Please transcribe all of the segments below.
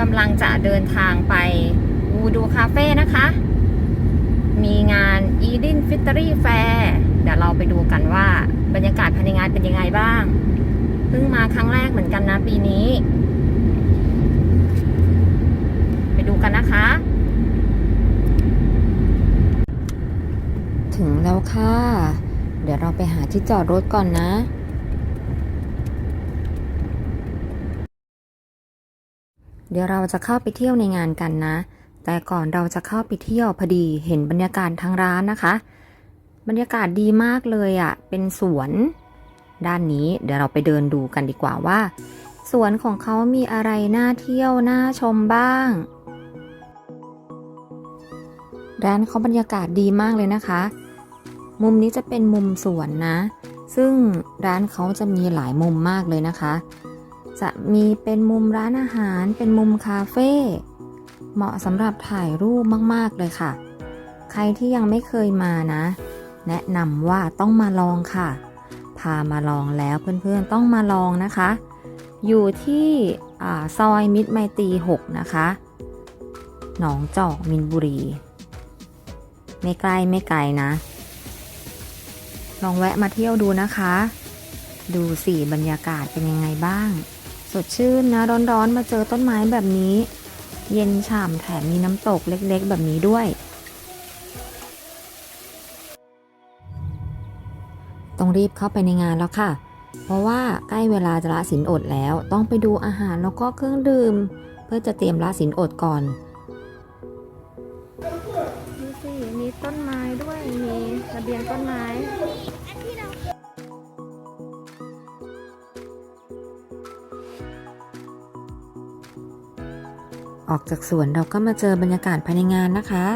กำลังจะเดินทางไปวูดูคาเฟ่นะคะ มีงาน Eden f i t t e r y Fair เดี๋ยวเราไปดูกันว่าบรรยากาศภายในงานเป็นยังไงบ้าง เพิ่งมาครั้งแรกเหมือนกันนะปีนี้ ไปดูกันนะคะ ถึงแล้วค่ะ เดี๋ยวเราไปหาที่จอดรถก่อนนะ เดี๋ยวเราจะเข้าไปเที่ยวในงานกันนะ แต่ก่อนเราจะเข้าไปเที่ยวพอดีเห็นบรรยากาศทางร้านนะคะ บรรยากาศดีมากเลยอะ่ะ เป็นสวน ด้านนี้เดี๋ยวเราไปเดินดูกันดีกว่าว่า สวนของเขามีอะไรน่าเที่ยวน่าชมบ้าง ร้านเขาบรรยากาศดีมากเลยนะคะ มุมนี้จะเป็นมุมสวนนะ ซึ่งร้านเขาจะมีหลายมุมมากเลยนะคะ จะมีเป็นมุมร้านอาหารเป็นมุมคาเฟ่เหมาะสำหรับถ่ายรูปมาก ๆ เลยค่ะ ใครที่ยังไม่เคยมานะ แนะนำว่าต้องมาลองค่ะ พามาลองแล้วเพื่อนๆต้องมาลองนะคะ อยู่ที่ซอยมิตรไมตรี6นะคะ หนองจอกมินบุรี ไม่ใกล้ไม่ไกลนะ ลองแวะมาเที่ยวดูนะคะ ดูสิบรรยากาศเป็นยังไงบ้าง สดชื่นนะร้อนๆ มาเจอต้นไม้แบบนี้ เย็นฉ่ำแถมมีน้ำตกเล็กๆ แบบนี้ด้วย ต้องรีบเข้าไปในงานแล้วค่ะ เพราะว่าใกล้เวลาจะละสินอดแล้ว ต้องไปดูอาหารแล้วก็เครื่องดื่ม เพื่อจะเตรียมละสินอดก่อนดูสิมีต้นไม้ด้วยมีระเบียงต้นไม้ ออกจากสวนเราก็มาเจอบรรยากาศภายในงานนะคะ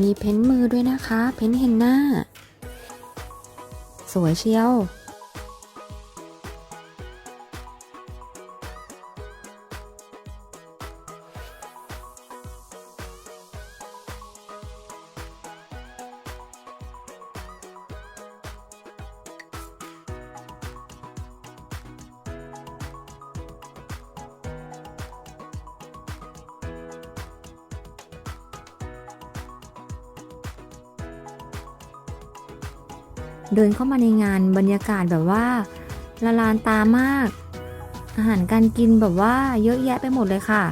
มีเพ้นมือด้วยนะคะ เพ้นท์เฮนน่าสวยเชียว เดินเข้ามาในงานบรรยากาศแบบว่าละลานตามาก อาหารการกินแบบว่าเยอะแยะไปหมดเลยค่ะ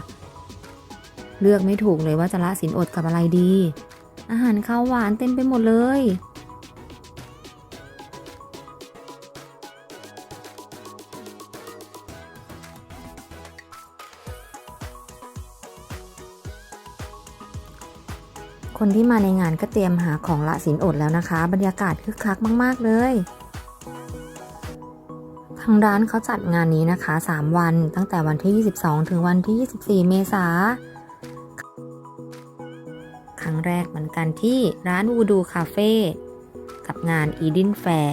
เลือกไม่ถูกเลยว่าจะละสินอดกับอะไรดี อาหารข้าวหวานเต็มไปหมดเลย ที่มาในงานก็เตรียมหาของละสินอดแล้วนะคะ บรรยากาศคึกคักมาก ๆ เลยทางร้านเขาจัดงานนี้นะคะ 3 วันตั้งแต่วันที่ 22 ถึงวันที่ 24 เมษาครั้งแรกเหมือนกันที่ร้านวูดูคาเฟ่กับงาน Eden Fair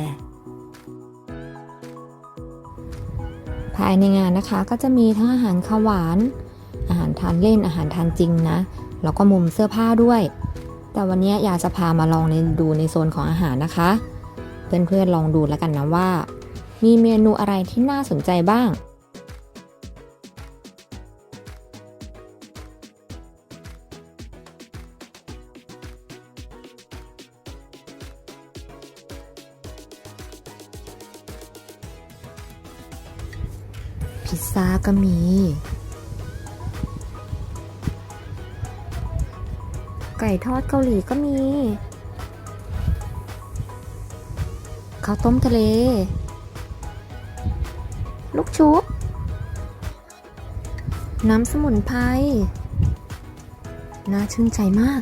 ภายในงานนะคะก็จะมีทั้งอาหารข้าวหวาน อาหารทานเล่นอาหารทานจริงนะ แล้วก็มุมเสื้อผ้าด้วย แต่วันนี้อยากจะพามาลองในดูในโซนของอาหารนะคะ เพื่อนๆลองดูแล้วกันนะว่า มีเมนูอะไรที่น่าสนใจบ้างพิซซ่าก็มี ไก่ทอดเกาหลีก็มีข้าวต้มทะเล ลูกชุบ น้ำสมุนไพร น่าชื่นใจมาก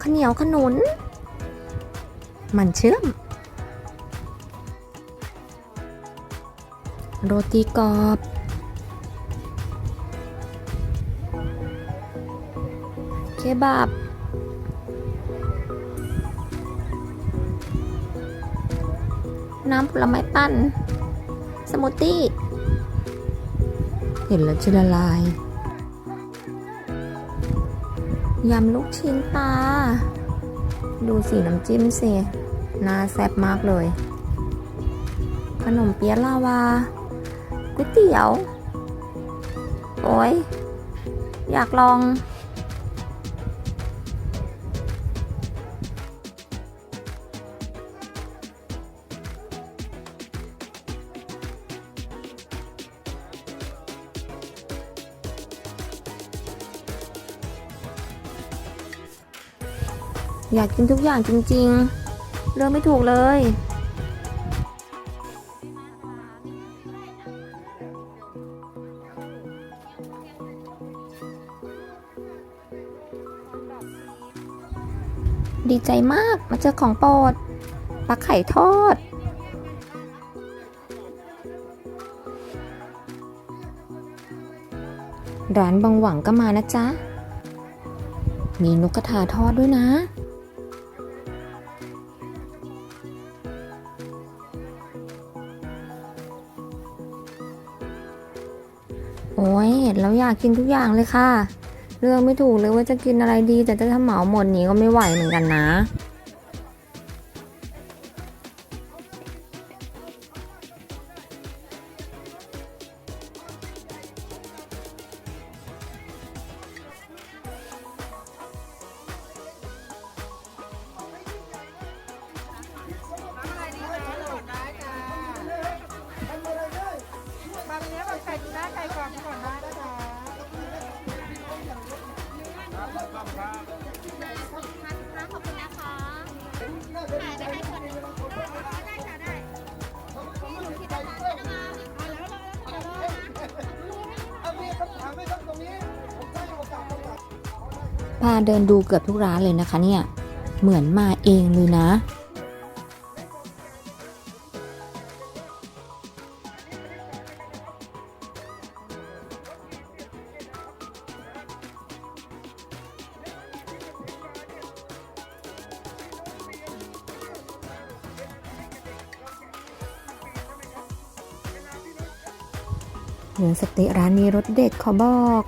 ข้าวเหนียวขนุน มันเชื่อม โรตีกรอบ บับน้ำผลไม้ปั้น สมูทตี้ เห็นแล้วจะละลาย ยำลูกชิ้นปลา ดูสีน้ำจิ้มสิน่าแซ่บมากเลย ขนมเปี๊ยะลาวา ก๋วยเตี๋ยว โอ้ย อยากลอง อยากกินทุกอย่างจริงๆเลือกไม่ถูกเลย ดีใจมากมาเจอของโปรดปลาไข่ทอดร้านบางหวังก็มานะจ๊ะ มีนกกระทาทอดด้วยนะากกินทุกอย่างเลยค่ะ เลือกไม่ถูกเลยว่าจะกินอะไรดี แต่ถ้าเหมาหมดนี้ก็ไม่ไหวเหมือนกันนะ พาเดินดูเกือบทุกร้านเลยนะคะเนี่ย เหมือนมาเองเลยนะ เนื้อสเต๊ะร้านนี้รสเด็ดขอบอก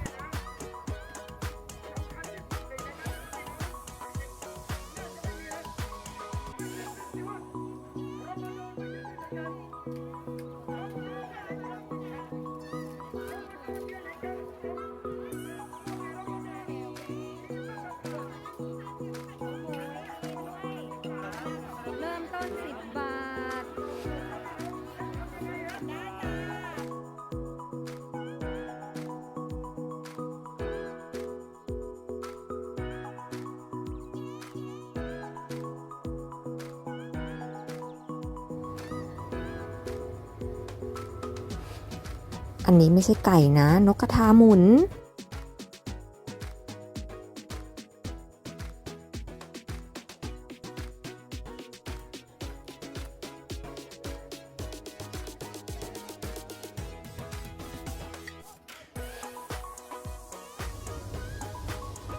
อันนี้ไม่ใช่ไก่นะ นกกระทาหมุน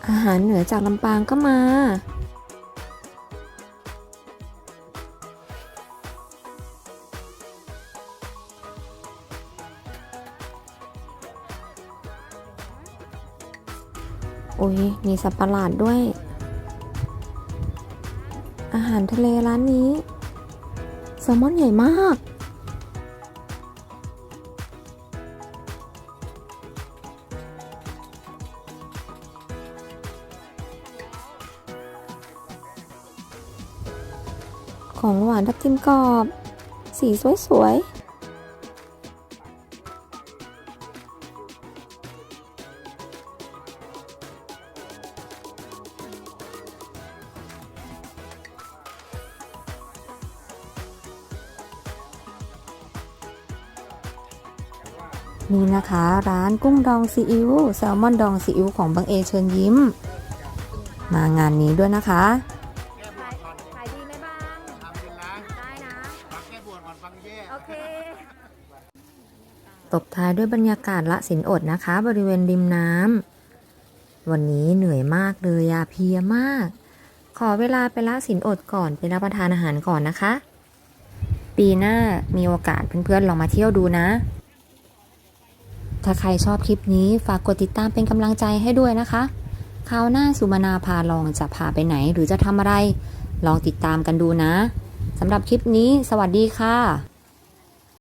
อาหารเหนือจากลำปางก็มา อ้ยมีสับประหลาดด้วย อาหารทะเลร้านนี้แซลมอนใหญ่มาก ของหวานทับทิมกรอบ สีสวยๆ นี่นะคะ ร้านกุ้งดองซีอิ๊วแซลมอนดองซีอิ๊วของบางเอเชิญยิ้ม มางานนี้ด้วยนะคะ ขายขายดีไหมบ้าง ทำเป็นล้างได้นะ ฟังแก้บวชก่อนฟังแย่โอเคตบท้ายด้วยบรรยากาศละสินอดนะคะ บริเวณริมน้ำวันนี้เหนื่อยมากเลยอะเพลียมาก ขอเวลาไปละสินอดก่อนไปรับประทานอาหารก่อนนะคะไปปีหน้ามีโอกาสเพื่อนๆลองมาเที่ยวดูนะ ถ้าใครชอบคลิปนี้ฝากกดติดตามเป็นกำลังใจให้ด้วยนะคะคราวหน้าสุมานาพาลองจะพาไปไหนหรือจะทำอะไร ลองติดตามกันดูนะสำหรับคลิปนี้ สวัสดีค่ะ